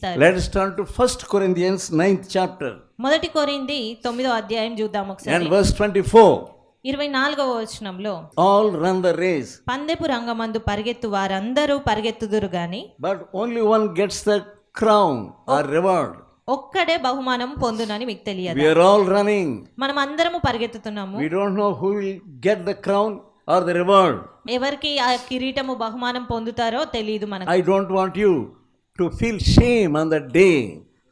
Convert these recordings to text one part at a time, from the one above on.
జీవిస్తారు let us turn to first Corinthians 9th chapter మొదటి కొరింథి 9వ అధ్యాయం చూద్దాం ఒకసారి. అండ్ వర్స్ 24 24వ వచనంలో ఆల్ రన్ ద రేస్ పందెపు రంగమందు పరిగెత్తు వారందరూ పరిగెత్తుదురు గాని but only one gets the crown or reward ఒక్కడే బహుమానం పొందునని మీకు తెలియదు? ఆల్ రన్నింగ్ మనం అందరం పరిగెత్తుతున్నాము. We don't know who get the crown or the reward ఎవరికి ఆ కిరీటము బహుమానం పొందుతారో తెలియదు మనకు. I don't want you to feel shame on that day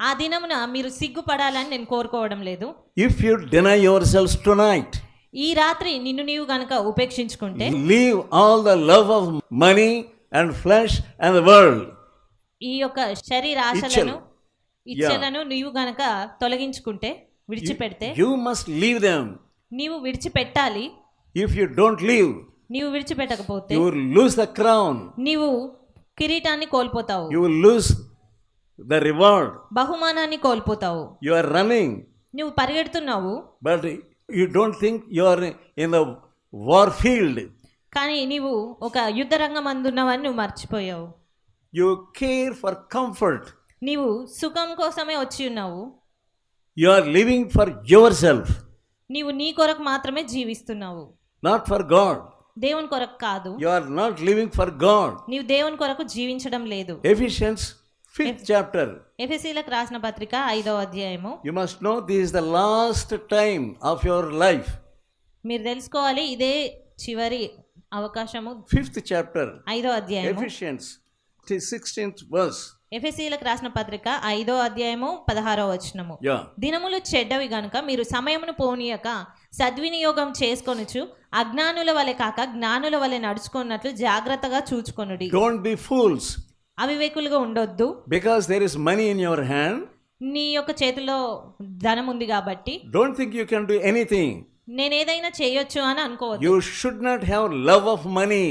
ఆ దినమున మీరు సిగ్గుపడాలని నేను కోరుకోవడం లేదు. If you deny self tonight ఈ రాత్రి నిన్ను నీవు గనక ఉపేక్షించుకుంటే leave all the love of money and flesh and world ఈ యొక్క శరీర ఆశలను ఇచ్చలను నీవు గనక తొలగించుకుంటే విడిచిపెడితే యు మస్ట్ లీవ్ దెం నీవు విడిచిపెట్టాలి. ఇఫ్ యు డోంట్ లీవ్ నీవు విడిచిపెట్టకపోతే you will lose the crown నీవు కిరీటాన్ని కోల్పోతావు. You will lose the reward బహుమానాన్ని కోల్పోతావు. యు ఆర్ రన్నింగ్ నువ్వు పరిగెడుతున్నావు. But you don't think you are in the war field కానీ నువ్వు ఒక యుద్ధ రంగం అందున్నావని నువ్వు మర్చిపోయావు. యు కేర్ ఫర్ కంఫర్ట్ నీవు సుఖం కోసమే వచ్చి ఉన్నావు. You are living for yourself నీవు నీ కొరకు మాత్రమే జీవిస్తున్నావు. నాట్ ఫర్ గాడ్ దేవుని కొరకు కాదు. You are not living for God నీవు దేవుని కొరకు జీవించడం లేదు. ఎఫిషియన్స్ ఫిఫ్త్ చాప్టర్ ఎఫెసీలకు రాసిన పత్రిక ఐదో అధ్యాయము. You must know this is the last time of your life మీరు తెలుసుకోవాలి ఇదే చివరి అవకాశము. ఫిఫ్త్ చాప్టర్ ఐదో అధ్యాయం ఎఫిషియన్స్ సిక్స్టీన్త్ వర్స్ ఎఫెసీలకు రాసిన పత్రిక ఐదో అధ్యాయము పదహారో వచనము. దినములు చెడ్డవి గనుక మీరు సమయమును పోనీయక సద్వినియోగం చేసుకొనుచు అజ్ఞానుల వలె కాక జ్ఞానుల వలె నడుచుకున్నట్లు జాగ్రత్తగా చూచుకొనుడి Don't be fools అవివేకులుగా ఉండొద్దు because there is money in your hand. నీ యొక్క చేతిలో ధనం ఉంది కాబట్టి Don't think you can do anything. నేను ఏదైనా చేయొచ్చు అని అనుకో you should not have love of money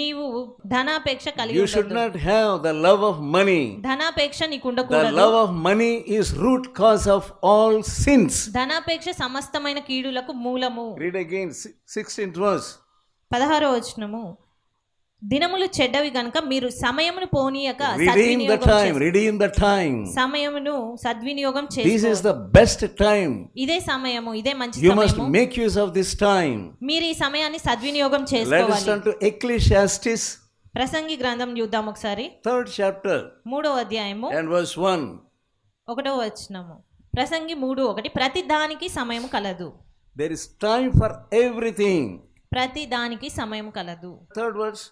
నీవు ధనాపేక్ష కలిగి you should not have the love of money ధనాపేక్ష నీకు ఉండకూడదు. The love of money is root cause of all sins ధనాపేక్ష సమస్తమైన కీడులకు మూలము. రీడ్ అగైన్ 16th వర్స్ 16వ వచనము. దినములు చెడ్డవి గనక మీరు సమయమును పోనీయక సమయమును సద్వినియోగం చేసి ద బెస్ట్ టైం ఇదే సమయము ఇదే మంచి you make use of this time మీరు ఈ సమయాన్ని సద్వినియోగం చేసుకోవాలి. ఎక్లిషియాస్టిస్ ప్రసంగి గ్రంథం చూద్దాం ఒకసారి. థర్డ్ చాప్టర్ మూడో అధ్యాయము. అండ్ ఒకటో వచ్చినము ప్రసంగి మూడు ఒకటి. ప్రతి దానికి సమయం కలదు. There is time for everything ప్రతి దానికి సమయం కలదు. థర్డ్ వర్డ్స్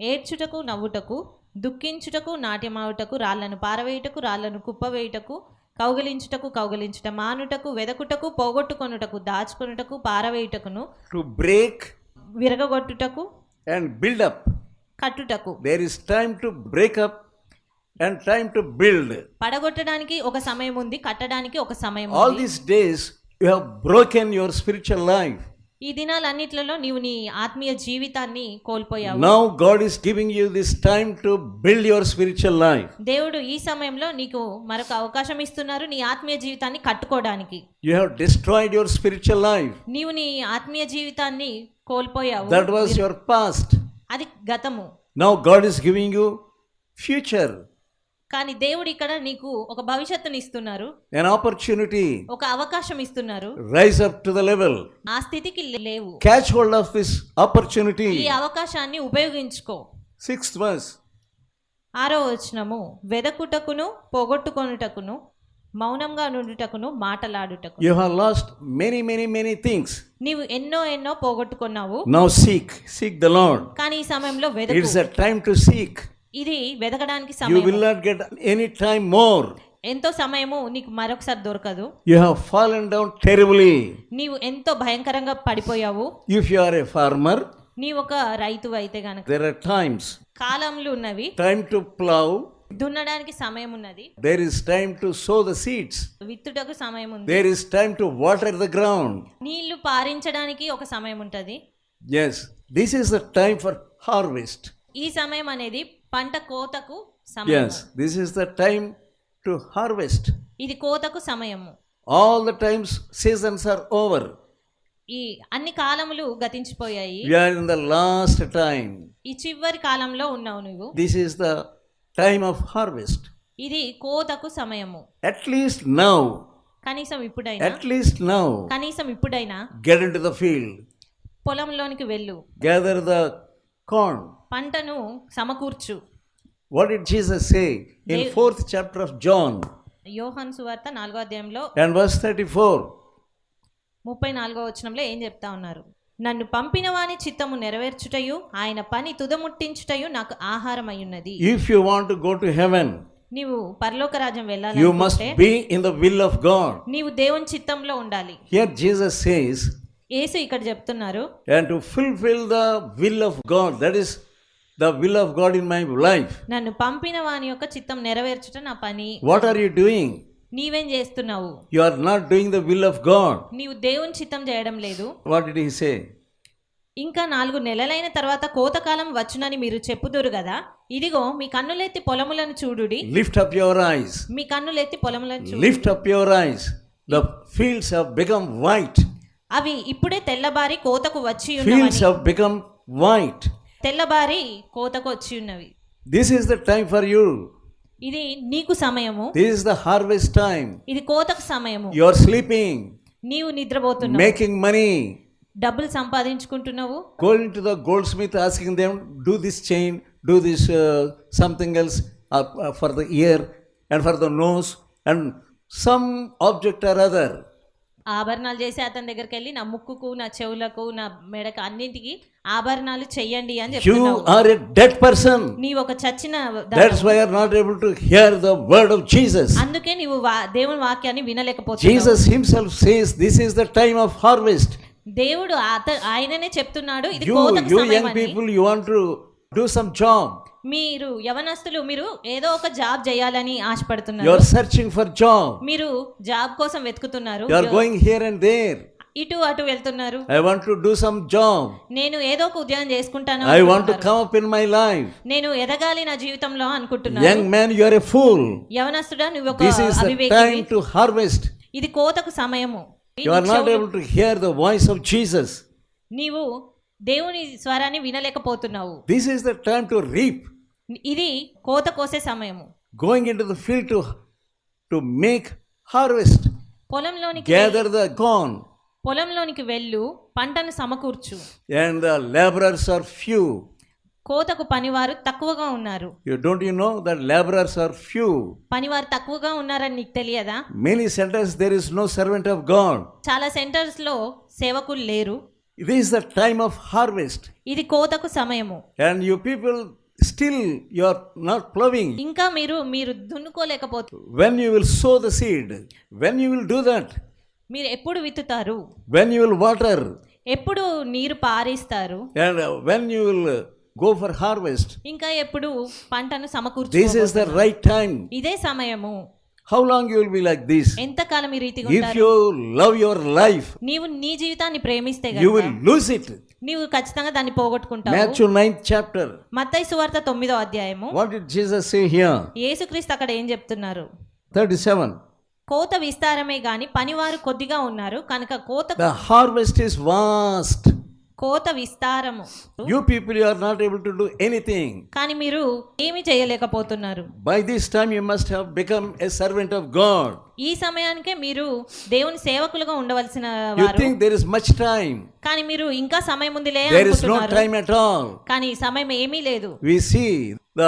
ఏడ్చుటకు నవ్వుటకు దుఃఖించుటకు నాట్యమావుటకు రాళ్ళను పారవేయుటకు రాళ్ళను కుప్పవేయుటకు కౌగలించుటకు కౌగలించుట మానుటకు వెదకుటకు పోగొట్టుకొనుటకు దాచుకొనుటకు పారవేయుటకును break విరగగొట్టుటకు and build up. కట్టుటకు is time to break up and time to build. పడగొట్టడానికి ఒక సమయం ఉంది కట్టడానికి ఒక సమయం ఉంది these days, you have broken your spiritual life. ఈ దినాలన్నిట్లలో నీవు నీ ఆత్మీయ జీవితాన్ని కోల్పోయావు. Now God is giving you this time to build your spiritual life దేవుడు ఈ సమయంలో నీకు మరొక అవకాశం ఇస్తున్నారు నీ ఆత్మీయ జీవితాన్ని కట్టుకోవడానికి. You have destroyed your spiritual life నీవు నీ ఆత్మీయ జీవితాన్ని కోల్పోయావు. దట్ వాస్ యువర్ పాస్ట్ అది గతము. Now God is giving you future కానీ దేవుడు ఇక్కడ నీకు ఒక భవిష్యత్తుని ఇస్తున్నారు. ఎన్ ఆపర్చునిటీ ఒక అవకాశం ఇస్తున్నారు. Rise up to the level ఆ స్థితికి లేవు. Catch hold of this opportunity ఈ అవకాశాన్ని ఉపయోగించుకో. సిక్స్త్ వర్స్ ఆరో వచనము. వెదకుటకును పొగొట్టుకొనుటకును మౌనంగా నుండుటకును మాటలాడుటకు you have lost many many many things నీవు ఎన్నో ఎన్నో పోగొట్టుకున్నావు. Now seek seek the Lord కానీ ఈ సమయంలో వెదకు. It's a time to seek ఇది వెదకడానికి సమయం you will not get any time more ఎంతో సమయము నీకు మరొకసారి దొరకదు. You have fallen down terribly నీవు ఎంతో భయంకరంగా పడిపోయావు. If you are a farmer నీ ఒక రైతు అయితే గనుక దేర్ ఆర్ టైమ్స్ కాలములు ఉన్నవి టైం టు ప్లౌ దున్నడానికి సమయం ఉన్నది. There is time to sow the seeds విత్తుటకు సమయం ఉంది. There is time to water the ground నీళ్ళు పారించడానికి ఒక సమయం ఉంటది. Yes this is the time for harvest ఈ సమయం అనేది పంట కోతకు సమయం Yes, this is the time to harvest. ఇది కోతకు సమయము All the times seasons are over. ఈ అన్ని కాలములు గతించిపోయాయి We are in the last time. ఈ చివరి కాలంలో ఉన్నావు నువ్వు This is the time of harvest. ఇది కోతకు సమయము At least now, కనీసం ఇప్పుడైనా at least now, కనీసం ఇప్పుడైనా get into the field, పొలంలోనికి వెళ్ళు gather the corn. పంటను సమకూర్చు. What it Jesus say in fourth chapter of John యోహాన్ సువార్త నాలుగో అధ్యాయంలో అండ్ వర్స్ ముప్పై నాలుగో వచనంలో ఏం చెప్తా ఉన్నారు? నన్ను పంపిన వాని చిత్తము నెరవేర్చుటయు ఆయన పని తుదముట్టించుటయు నాకు ఆహారం అయ్యున్నది if you want to go to heaven నీవు పరలోక రాజ్యం వెళ్ళాలి you must be in the will of God నీవు దేవుని చిత్తంలో ఉండాలి. హియర్ జీసస్ సేస్ యేసు ఇక్కడ చెప్తున్నారు and to fulfil the will of God that is the will of God in my life నన్ను పంపిన వాని యొక్క చిత్తం నెరవేర్చుట నా పని. వాట్ ఆర్ యు డూయింగ్ నీవేం చేస్తున్నావు? You are not doing the will of God నీవు దేవుని చిత్తం చేయడం లేదు. వాట్ డిడ్ హి సే ఇంకా నాలుగు నెలలైన తర్వాత కోత కాలం వచ్చునని మీరు చెప్పుదురు కదా. ఇదిగో మీ కన్నులెత్తి పొలములను చూడుడి. లిఫ్ట్ అప్ యువర్ ఐస్ మీ కన్నులెత్తి పొలములను lift up your eyes the fields have become white అవి ఇప్పుడే తెల్లబారి కోతకు వచ్చి ఉన్నాయి ఫీల్డ్స్ హావ్ బికమ్ వైట్ తెల్లబారి కోతకు వచ్చి ఉన్నవి. This is the time for you ఇది నీకు సమయము. This is the harvest time ఇది కోతకు సమయము. యు ఆర్ స్లీపింగ్ నీవు నిద్రపోతున్నావు. మేకింగ్ మనీ డబ్బులు సంపాదించుకుంటున్నావు. Gold to the goldsmith asking them do this chain do this something else for the ear and for the nose and some object or other ఆభరణాలు చేసి అతని దగ్గరికి వెళ్ళి నా ముక్కుకు నా చెవులకు నా మెడకు అన్నింటికి ఆభరణాలు చెయ్యండి అని చెప్పి ఒక చచ్చిన that's why to hear the word of Jesus అందుకే నీవు దేవుని వాక్యాన్ని వినలేకపోతున్నావు. Jesus himself says this is the time of harvest దేవుడు ఆయననే చెప్తున్నాడు ఇది కోతకు సమయం you young people you want to do some job మీరు యవనస్తులు మీరు ఏదో ఒక జాబ్ చేయాలని ఆశపడుతున్నారు. యువర్ సర్చింగ్ ఫర్ జాబ్ మీరు జాబ్ కోసం వెతుకుతున్నారు. Your going here and there ఇటు అటు వెళ్తున్నారు. I to do some job నేను ఏదో ఒక ఉద్యోగం చేసుకుంటాను I to come in my life నేను ఎదగాలి నా జీవితంలో అనుకుంటున్నాను. మ్యాన్ యు ఎ ఫూల్ యవనస్తుడా నువ్వు ఒక అవివేకి టు హార్వెస్ట్ ఇది కోతకు సమయము. To hear the voice of Jesus నీవు దేవుని స్వరాన్ని వినలేకపోతున్నావు. This is the time to reap ఇది కోత కోసే సమయము. Going in to field to to make harvest పొలంలోని గ్యాదర్ ద కార్న్ పొలంలోనికి వెళ్ళు పంటను సమకూర్చు. And the labourers are few కోతకు పనివారు తక్కువగా ఉన్నారు. You don't you know that labourers are few పనివారు తక్కువగా ఉన్నారని నీకు తెలియదా? Many centres there is no servant of God చాలా సెంటర్స్లో సేవకులు లేరు. It is the time of harvest ఇది కోతకు సమయము. And you people still you're not ploughing ఇంకా మీరు మీరు దున్నుకోలేకపోతే when you will sow the seed when you will do that మీరు ఎప్పుడు విత్తుతారు? వెన్ యూ విల్ వాటర్ ఎప్పుడు నీరు పారిస్తారు? And when you will go for harvest ఇంకా ఎప్పుడు పంటను సమకూర్చు this is the right time ఇదే సమయము. How long you will be like this ఎంత కాలం ఈ రీతిగా ఉంటారు? If you love your life నీవు నీ జీవితాన్ని ప్రేమిస్తే గనుక యు విల్ లూజ్ ఇట్ నీవు కచ్చితంగా దాన్ని పోగొట్టుకుంటావు. మాథ్యూ 9th చాప్టర్ మత్తయి సువార్త 9వ అధ్యాయము. What did Jesus say here యేసుక్రీస్తు అక్కడ ఏం చెప్తున్నారు? 37 కోత విస్తారమే గాని పనివారు కొద్దిగా ఉన్నారు. కనుక కోత ద హార్వెస్ట్ ఇస్ వాస్ట్ కోత విస్తారము. You people you are not able to do anything కానీ మీరు ఏమీ చేయలేకపోతున్నారు. By this time you must have become a servant of God ఈ సమయానికే మీరు దేవుని సేవకులుగా ఉండవలసిన వారు. You think there is much time కానీ మీరు ఇంకా సమయం ఉంది లే అనుకుంటున్నారు there is no time at all కానీ సమయం ఏమీ లేదు. We see the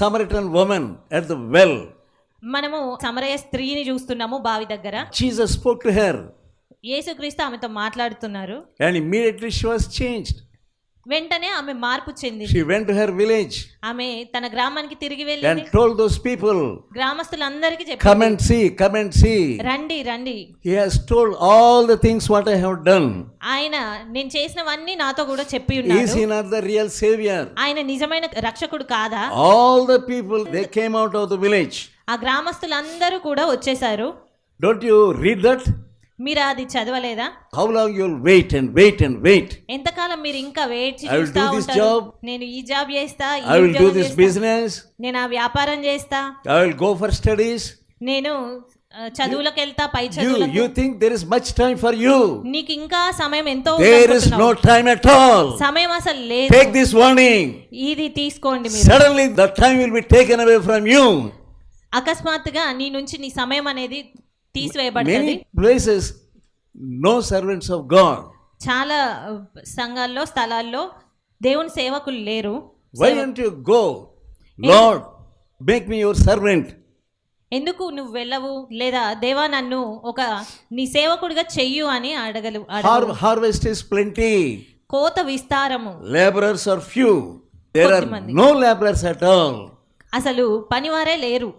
Samaritan woman at the well మనము సమరయ స్త్రీని చూస్తున్నాము బావి దగ్గర. జీసస్ స్పోక్ టు యేసుక్రీస్తు ఆమెతో మాట్లాడుతున్నారు. అండ్ ఇమిడియట్లీ షీ వాస్ వెంటనే ఆమె మార్పు చెంది she went to her village ఆమె తన గ్రామానికి తిరిగి వెళ్ళింది. అండ్ టోల్డ్ దోస్ పీపుల్ గ్రామస్తులందరికి చెప్పి come and see come and see రండి రండి. He has told all the things what I have done ఆయన నేను చేసినవన్నీ నాతో కూడా చెప్పి ఉన్నాడు. Is he not the real saviour ఆయన నిజమైన రక్షకుడు కాదా? All the people they came out of the village ఆ గ్రామస్తులందరూ కూడా వచ్చేసారు డోంట్ యు రీడ్ దట్ మీరు అది చదవలేదా? How long you'll wait and wait and wait ఎంత కాలం మీరు ఇంకా వెయిట్ చేస్తూ ఉంటారు? నేను ఈ జాబ్ చేస్తా I will do this business నేను ఆ వ్యాపారం చేస్తా. I will go for studies నేను చదువులకు వెళ్తా పై చదువులకు. You think there is much time for you నీకు ఇంకా సమయం ఎంత ఉంది there is no time at all సమయం అసలు లేదు. టేక్ దిస్ వార్నింగ్ ఇది తీసుకోండి మీరు. Suddenly the time will be taken away from you అకస్మాత్తుగా నీ నుంచి నీ సమయం అనేది తీసివేయబడి places no servants of God చాలా uh, సంఘాల్లో స్థలాల్లో దేవుని సేవకులు లేరు. Why don't you go Lord make me your servant ఎందుకు నువ్వు వెళ్ళవు? లేదా దేవా నన్ను ఒక నీ సేవకుడిగా చెయ్యు అని అడగలు హార్వెస్ట్ ఇస్ ప్లెంటీ కోత విస్తారము. Labourers are few there are no labourers at all అసలు పనివారే లేరు.